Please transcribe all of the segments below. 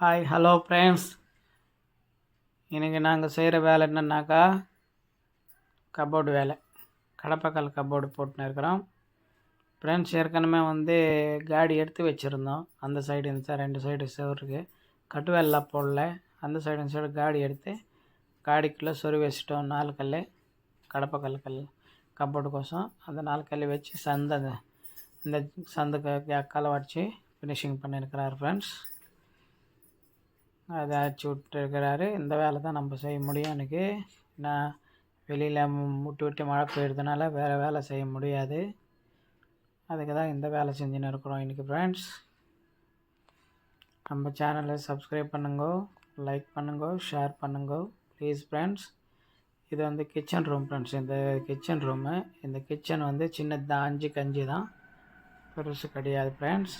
Hi hello friends இன்றைக்கி நாங்கள் செய்கிற வேலை என்னன்னாக்கா கபோர்டு வேலை. கடப்பக்கால் கபோர்டு போட்டுன்னு இருக்கிறோம். ஃப்ரெண்ட்ஸ் ஏற்கனவே வந்து காடி எடுத்து வச்சுருந்தோம். அந்த சைடு இந்த சைடு ரெண்டு சைடு செவருக்கு கட்டு வேலைலாம் போடல. அந்த சைடு இந்த சைடு காடி எடுத்து காடிக்குள்ளே சொருவி வச்சிட்டோம். நாலு கல் கடப்பக்கல் கல் கபோர்டு கோசம். அந்த நாலு கல் வச்சு சந்தை இந்த சந்துக்கு கலை வச்சு ஃபினிஷிங் பண்ணியிருக்கிறார் ஃப்ரெண்ட்ஸ் அதை அடிச்சு விட்டுருக்கிறாரு. இந்த வேலை தான் நம்ம செய்ய முடியும் எனக்கு. நான் வெளியில் விட்டு விட்டு மழை பெய்யறதுனால வேறு வேலை செய்ய முடியாது. அதுக்கு தான் இந்த வேலை செஞ்சுன்னு இருக்கிறோம் இன்றைக்கி ஃப்ரெண்ட்ஸ் நம்ம சேனலை சப்ஸ்கிரைப் பண்ணுங்கோ லைக் பண்ணுங்க ஷேர் பண்ணுங்க ப்ளீஸ் ஃப்ரெண்ட்ஸ் இது வந்து கிச்சன் ரூம் ஃப்ரெண்ட்ஸ் இந்த கிச்சன் ரூமு இந்த கிச்சன் வந்து சின்னது தான் அஞ்சு கஞ்சி தான். பெருசு கிடையாது ஃப்ரெண்ட்ஸ்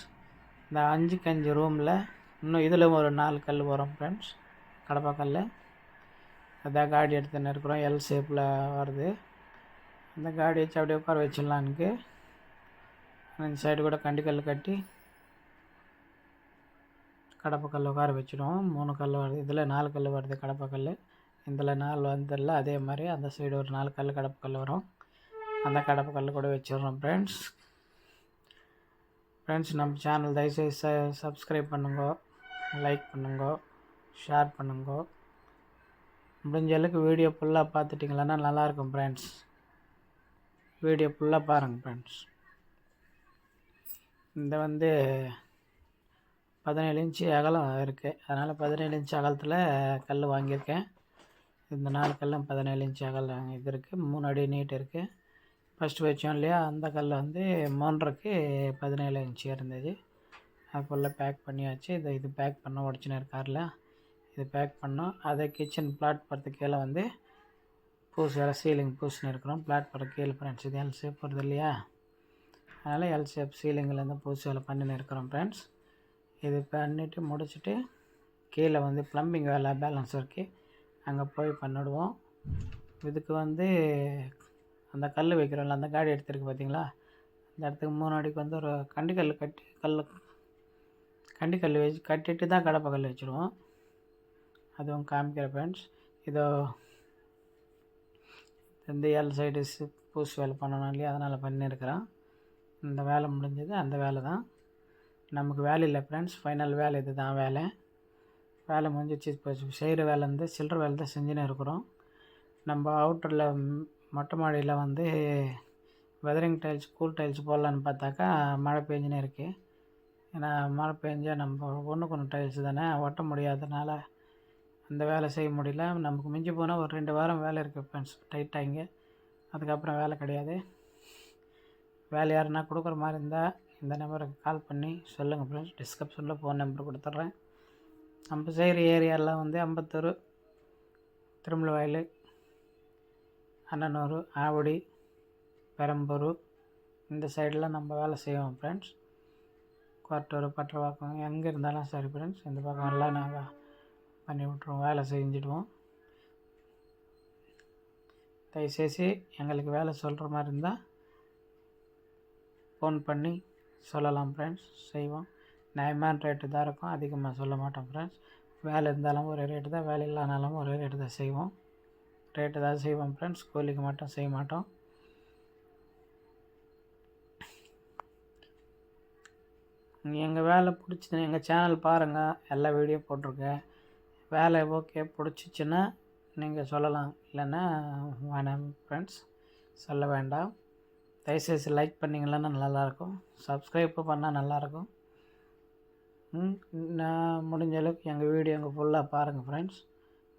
இந்த அஞ்சு கஞ்சி ரூமில் இன்னும் இதில் ஒரு நாலு கல் வரும் ஃப்ரெண்ட்ஸ் கடப்பா கல் அதான் காடி எடுத்துன்னு இருக்கிறோம். எல் ஷேப்பில் வருது. அந்த காடி வச்சு அப்படியே உட்கார வச்சிடலான்னுக்கு இந்த சைடு கூட கண்டி கல் கட்டி கடப்பை கல் உட்கார வச்சிடுவோம். மூணு கல் வருது. இதில் நாலு கல் வருது கடப்பை கல் இதில் நாலு வந்ததில்ல அதே மாதிரி அந்த சைடு ஒரு நாலு கல் கடப்பா கல் வரும். அந்த கடப்பா கல் கூட வச்சிடுறோம் ஃப்ரெண்ட்ஸ் ஃப்ரெண்ட்ஸ் நம்ம சேனல் தயவுசெய்து ச சப்ஸ்கிரைப் பண்ணுங்க. லைக் பண்ணுங்க ஷேர் பண்ணுங்க. முடிஞ்ச அளவுக்கு வீடியோ ஃபுல்லாக பார்த்துட்டிங்களன்னா நல்லாயிருக்கும் ஃப்ரெண்ட்ஸ் வீடியோ ஃபுல்லாக பாருங்கள் ஃப்ரெண்ட்ஸ் இந்த வந்து பதினேழு இன்ச்சு அகலம் இருக்குது அதனால் பதினேழு இன்ச்சு அகலத்தில் கல் வாங்கியிருக்கேன். இந்த நாலு கல்லும் பதினேழு இன்ச்சு அகலம் இது இருக்குது மூணு அடி நீட் இருக்குது ஃபஸ்ட்டு வச்சோம் இல்லையா? அந்த கல் வந்து மூன்றரைக்கு பதினேழு இன்ச்சு இருந்தது. ஆப்பிளில் பேக் பண்ணியாச்சு. இதை இது பேக் பண்ண உடச்சினார் காரில். இது பேக் பண்ணோம் அதை கிச்சன் பிளாட்ஃபாரத்துக்கு கீழே வந்து பூசு வேலை சீலிங் பூசின்னு இருக்கிறோம். பிளாட்ஃபாரம் கீழே ஃப்ரெண்ட்ஸ் இது எல் ஷேப் வருது இல்லையா? அதனால் எல் ஷேப் சீலிங்லேருந்து பூசு வேலை பண்ணின்னு இருக்கிறோம் ஃப்ரெண்ட்ஸ் இது பண்ணிவிட்டு முடிச்சுட்டு கீழே வந்து ப்ளம்பிங் வேலை பேலன்ஸ் இருக்குது அங்கே போய் பண்ணிவிடுவோம் இதுக்கு வந்து அந்த கல் வைக்கிறோம்ல அந்த காடி எடுத்துருக்கு பார்த்தீங்களா அந்த இடத்துக்கு மூணு அடிக்கு வந்து ஒரு கண்டிக்கல் கட்டி கல் கண்டிக்கல் வச்சு கட்டிட்டு தான் கடப்பை கல் வச்சுருவோம். அதுவும் காமிக்கிற ஃப்ரெண்ட்ஸ் இதோ இந்த ஏழு சைடு பூசு வேலை பண்ணணும் இல்லையா? அதனால் பண்ணியிருக்கிறேன் இந்த வேலை முடிஞ்சது அந்த வேலை தான். நமக்கு வேலை இல்லை ஃப்ரெண்ட்ஸ் ஃபைனல் வேலை இது தான் வேலை. வேலை முடிஞ்சிச்சு. இப்போ செய்கிற வேலை வந்து சில்லற வேலை தான் செஞ்சுன்னு இருக்கிறோம். நம்ம அவுட்டரில் மொட்டை மாடியில் வந்து வெதரிங் டைல்ஸ் கூல் டைல்ஸ் போடலான்னு பார்த்தாக்கா மழை பெஞ்சுன்னு இருக்குது ஏன்னா மழை பெஞ்சால் நம்ம ஒன்றுக்கு ஒன்று டைல்ஸ் தானே ஒட்ட முடியாதனால அந்த வேலை செய்ய முடியல. நமக்கு மிஞ்சி போனால் ஒரு ரெண்டு வாரம் வேலை இருக்குது ஃப்ரெண்ட்ஸ் டைட்டாக இங்கே. அதுக்கப்புறம் வேலை கிடையாது. வேலை யாருன்னா கொடுக்குற மாதிரி இருந்தால் இந்த நம்பருக்கு கால் பண்ணி சொல்லுங்கள் ஃப்ரெண்ட்ஸ் டிஸ்கிரிப்ஷனில் ஃபோன் நம்பர் கொடுத்துட்றேன். நம்ம செய்கிற ஏரியாலாம் வந்து அம்பத்தூர் திருமலவாயில் அண்ணனூர் ஆவடி பெரம்பூர் இந்த சைடெலாம் நம்ம வேலை செய்வோம் ஃப்ரெண்ட்ஸ் கோட்டூர் பட்டரவாக்கம் எங்கே இருந்தாலும் சரி ஃப்ரெண்ட்ஸ் இந்த பக்கம் எல்லாம் நாங்கள் பண்ணி விட்ருவோம் வேலை செஞ்சுடுவோம். தயவுசெய்து எங்களுக்கு வேலை சொல்கிற மாதிரி இருந்தால் ஃபோன் பண்ணி சொல்லலாம் ஃப்ரெண்ட்ஸ் செய்வோம். நியாயமான ரேட்டு தான் இருக்கும். அதிகமாக சொல்ல மாட்டோம் ஃப்ரெண்ட்ஸ் வேலை இருந்தாலும் ஒரே ரேட்டு தான். வேலை இல்லைனாலும் ஒரே ரேட்டு தான் செய்வோம். ரேட்டு தான் செய்வோம் ஃப்ரெண்ட்ஸ் கூலிக்கு மட்டும் செய்ய மாட்டோம். எங்கள் வேலை பிடிச்சிது எங்கள் சேனல் பாருங்கள் எல்லா வீடியோ போட்டிருக்கேன். வேலை ஓகே பிடிச்சிச்சின்னா நீங்கள் சொல்லலாம். இல்லைன்னா வேணாம் ஃப்ரெண்ட்ஸ் சொல்ல வேண்டாம். தயவுசெய்து லைக் பண்ணிங்கன்னா நல்லாயிருக்கும். சப்ஸ்கிரைப் பண்ணால் நல்லாயிருக்கும். நான் முடிஞ்ச அளவுக்கு எங்கள் வீடியோ எங்கள் ஃபுல்லாக பாருங்கள் ஃப்ரெண்ட்ஸ்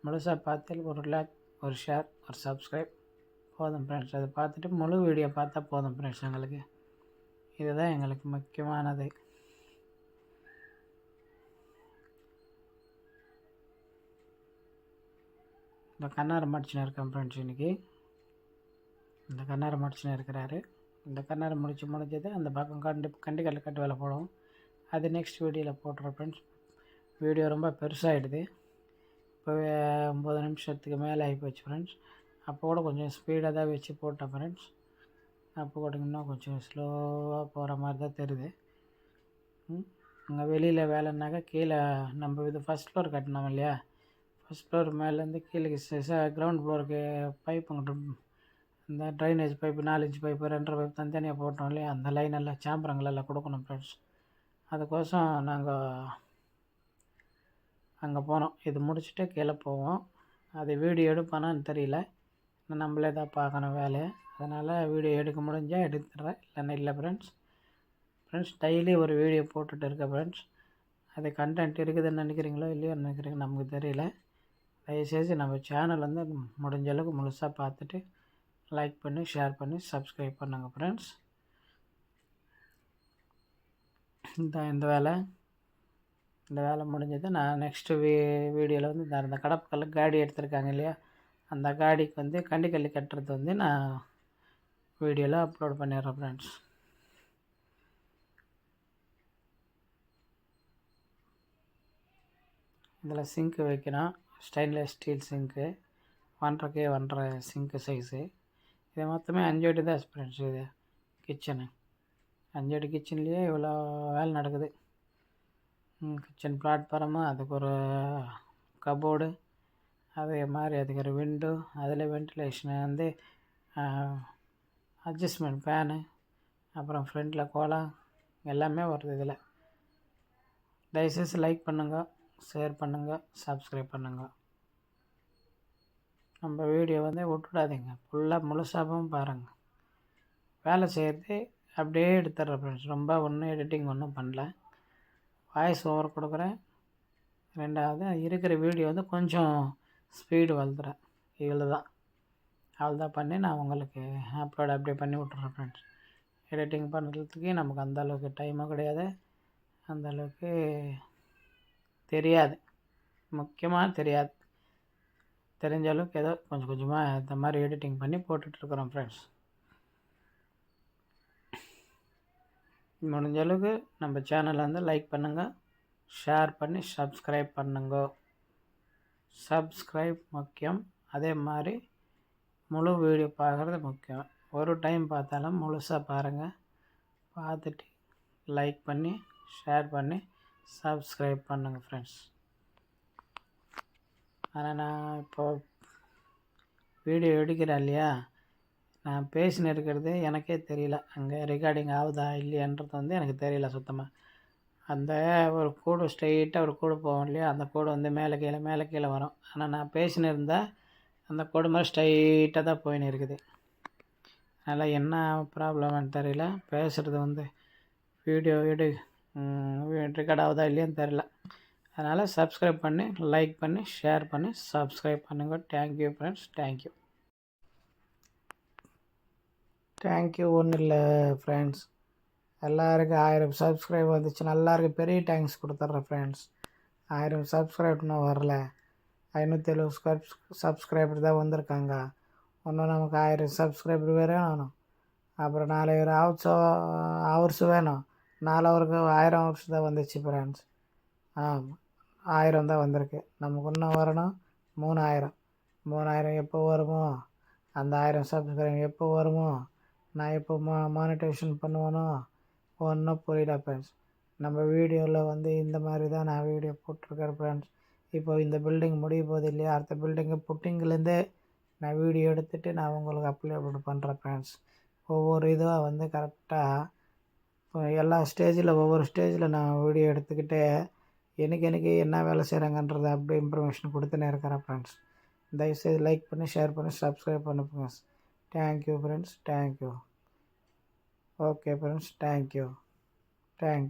முழுசாக பார்த்து ஒரு லைக் ஒரு ஷேர் ஒரு சப்ஸ்கிரைப் போதும் ஃப்ரெண்ட்ஸ் அதை பார்த்துட்டு முழு வீடியோ பார்த்தா போதும் ஃப்ரெண்ட்ஸ் எங்களுக்கு. இதுதான் எங்களுக்கு முக்கியமானது. இந்த கண்ணாரம் மடிச்சுன்னு இருக்கேன் ஃப்ரெண்ட்ஸ் இன்றைக்கி இந்த கண்ணாரம் மடிச்சுன்னு இருக்கிறாரு. இந்த கண்ணாரம் முடிச்சு முடிஞ்சது அந்த பக்கம் கண்டு கண்டிக்கல் கட்டு வேலை போடுவோம் அது நெக்ஸ்ட் வீடியோவில் போட்டுறோம் ஃப்ரெண்ட்ஸ் வீடியோ ரொம்ப பெருசாகிடுது இப்போ ஒம்பது நிமிஷத்துக்கு மேலே ஆகி போச்சு ஃப்ரெண்ட்ஸ் அப்போ கூட கொஞ்சம் ஸ்பீடாக தான் வச்சு போட்டேன் ஃப்ரெண்ட்ஸ் அப்போ கூட இன்னும் கொஞ்சம் ஸ்லோவாக போகிற மாதிரி தான் தெரியுது. அங்கே வெளியில் வேலைன்னாக்கா கீழே நம்ம இது ஃபஸ்ட் ஃப்ளோர் கட்டினோம் இல்லையா? ஃபஸ்ட் ஃப்ளோர் மேலேருந்து கீழே கிரவுண்ட் ஃப்ளோருக்கு பைப் இந்த ட்ரைனேஜ் பைப்பு நாலு இன்ச் பைப்பு ரெண்டரை பைப் தனித்தனியாக போட்டோம் இல்லையா? அந்த லைன் எல்லாம் சாம்பரங்கள் எல்லாம் கொடுக்கணும் ஃப்ரெண்ட்ஸ் அதுக்கோசம் நாங்கள் அங்கே போனோம். இது முடிச்சுட்டு கீழே போவோம். அது வீடியோ எடுப்பானான்னு தெரியல. நம்மளே தான் பார்க்கணும் வேலையை. அதனால் வீடியோ எடுக்க முடிஞ்சால் எடுத்துடுறேன். இல்லைன்னா இல்லை ஃப்ரெண்ட்ஸ் ஃப்ரெண்ட்ஸ் டெய்லி ஒரு வீடியோ போட்டுட்டு இருக்கேன் ஃப்ரெண்ட்ஸ் அது கண்டென்ட் இருக்குதுன்னு நினைக்கிறீங்களோ இல்லையோ நினைக்கிறீங்க நமக்கு தெரியல. தயவுசெய்து நம்ம சேனல் வந்து முடிஞ்ச அளவுக்கு முழுசாக பார்த்துட்டு லைக் பண்ணி ஷேர் பண்ணி சப்ஸ்கிரைப் பண்ணுங்கள் ஃப்ரெண்ட்ஸ் இந்த இந்த வேலை. இந்த வேலை முடிஞ்சது. நான் நெக்ஸ்ட்டு வீ வீடியோவில் வந்து இந்த அந்த கடப்புக்கல்ல காடி எடுத்திருக்காங்க இல்லையா? அந்த காடிக்கு வந்து கண்டிக்கல்லி கட்டுறது வந்து நான் வீடியோவில் அப்லோட் பண்ணிடுறேன் ஃப்ரெண்ட்ஸ் இதில் சிங்க்கு வைக்கணும். ஸ்டெயின்லெஸ் ஸ்டீல் சிங்க்கு ஒன்றரைக்கு ஒன்றரை சிங்க்கு சைஸு இது மொத்தமே அஞ்சு அடி தான் ஃப்ரெண்ட்ஸ் இது கிச்சனு அஞ்சு அடி கிச்சன்லேயே இவ்வளோ வேலை நடக்குது. கிச்சன் பிளாட்ஃபாரமு அதுக்கு ஒரு கபோர்டு அதே மாதிரி அதுக்கு ஒரு விண்டோ அதில் வென்டிலேஷனு வந்து அட்ஜஸ்ட்மெண்ட் ஃபேனு அப்புறம் ஃப்ரண்டில் கோலா எல்லாமே வருது இதில். தயவுசெய்து லைக் பண்ணுங்கள் ஷேர் பண்ணுங்கள் சப்ஸ்கிரைப் பண்ணுங்கள் நம்ம வீடியோ வந்து விட்டுடாதீங்க. ஃபுல்லாக முழுசாகவும் பாருங்கள் வேலை செய்கிறது அப்படியே எடுத்துட்றேன் ஃப்ரெண்ட்ஸ் ரொம்ப ஒன்றும் எடிட்டிங் ஒன்றும் பண்ணல. வாய்ஸ் ஓவர் கொடுக்குறேன். ரெண்டாவது இருக்கிற வீடியோ வந்து கொஞ்சம் ஸ்பீடு வளர்த்துறேன். இவ்வளோ தான் அவ்வளோதான் பண்ணி நான் உங்களுக்கு அப்லோட் அப்படியே பண்ணி விட்றேன் ஃப்ரெண்ட்ஸ் எடிட்டிங் பண்ணுறதுக்கு நமக்கு அந்தளவுக்கு டைமும் கிடையாது. அந்தளவுக்கு தெரியாது. முக்கியமாக தெரியாது. தெரிஞ்ச அளவுக்கு ஏதோ கொஞ்சம் கொஞ்சமாக இந்த மாதிரி எடிட்டிங் பண்ணி போட்டுட்ருக்குறோம் ஃப்ரெண்ட்ஸ் முடிஞ்ச அளவுக்கு நம்ம சேனலை வந்து லைக் பண்ணுங்கள் ஷேர் பண்ணி சப்ஸ்கிரைப் பண்ணுங்க. சப்ஸ்கிரைப் முக்கியம். அதே மாதிரி முழு வீடியோ பார்க்குறது முக்கியம். ஒரு டைம் பார்த்தாலும் முழுசாக பாருங்கள் பார்த்துட்டு லைக் பண்ணி ஷேர் பண்ணி சப்ஸ்கிரைப் பண்ணுங்கள் ஃப்ரெண்ட்ஸ் ஆனால் நான் இப்போது வீடியோ எடுக்கிறேன் இல்லையா? நான் பேசின்னு இருக்கிறது எனக்கே தெரியல. அங்கே ரெக்கார்டிங் ஆகுதா இல்லையான்றது வந்து எனக்கு தெரியல சுத்தமாக அந்த ஒரு கூடு ஸ்ட்ரெயிட்டாக ஒரு கூடு போவோம் இல்லையா? அந்த கூடு வந்து மேலே கீழே மேலே கீழே வரும். ஆனால் நான் பேசின்னு இருந்தால் அந்த கூடு மாதிரி ஸ்ட்ரைட்டாக தான் போயின்னு இருக்குது. அதனால் என்ன ப்ராப்ளம்னு தெரியல. பேசுகிறது வந்து வீடியோ எடு. ரெக்கார்ட் ஆகுதா இல்லையான்னு தெரில அதனால் சப்ஸ்கிரைப் பண்ணி லைக் பண்ணி ஷேர் பண்ணி சப்ஸ்கிரைப் பண்ணுங்க. தேங்க்யூ ஃப்ரெண்ட்ஸ் தேங்க்யூ தேங்க்யூ ஒன்றும் இல்லை ஃப்ரெண்ட்ஸ் எல்லாருக்கும் ஆயிரம் சப்ஸ்கிரைப் வந்துச்சு. நல்லாயிருக்கு பெரிய தேங்க்ஸ் கொடுத்துட்றேன் ஃப்ரெண்ட்ஸ் ஆயிரம் சப்ஸ்கிரைப் இன்னும் வரல. ஐநூற்றி எழுபது ஸ்கப் சப்ஸ்கிரைபர் தான் வந்திருக்காங்க. இன்னும் நமக்கு ஆயிரம் சப்ஸ்கிரைபர் வேணும். அப்புறம் நாலாயிரம் ஹவர்ஸ் ஹவர்ஸ் வேணும். நாலாவருக்கு ஆயிரம் வருஷம் தான் வந்துச்சு ஃப்ரெண்ட்ஸ். ஆமாம் ஆயிரம் தான் வந்திருக்கு. நமக்கு இன்னும் வரணும்? மூணாயிரம். மூணாயிரம் எப்போ வருமோ? அந்த ஆயிரம் சப்ஸ்கிரைப் எப்போ வருமோ? நான் எப்போ மா மானிட்டேஷன் பண்ணுவேனோ? ஒன்றும் புரியல ஃப்ரெண்ட்ஸ். நம்ம வீடியோவில் வந்து இந்த மாதிரி தான் நான் வீடியோ போட்டிருக்கேன் ஃப்ரெண்ட்ஸ். இப்போ இந்த பில்டிங் முடிய போகுது இல்லையா? அடுத்த பில்டிங்கு புட்டிங்லேருந்தே நான் வீடியோ எடுத்துகிட்டு நான் உங்களுக்கு அப்லோட் பண்ணுறேன் ஃப்ரெண்ட்ஸ். ஒவ்வொரு இதுவாக வந்து கரெக்டாக இப்போ எல்லா ஸ்டேஜில் ஒவ்வொரு ஸ்டேஜில் நான் வீடியோ எடுத்துக்கிட்டு எனக்கு எனக்கு என்ன வேலை செய்கிறாங்கன்றத அப்படியே இன்ஃபர்மேஷன் கொடுத்துனே இருக்கிறேன் ஃப்ரெண்ட்ஸ் தயவுசெய்து லைக் பண்ணி ஷேர் பண்ணி சப்ஸ்கிரைப் பண்ணுங்க friends thank you friends thank you okay friends thank you thank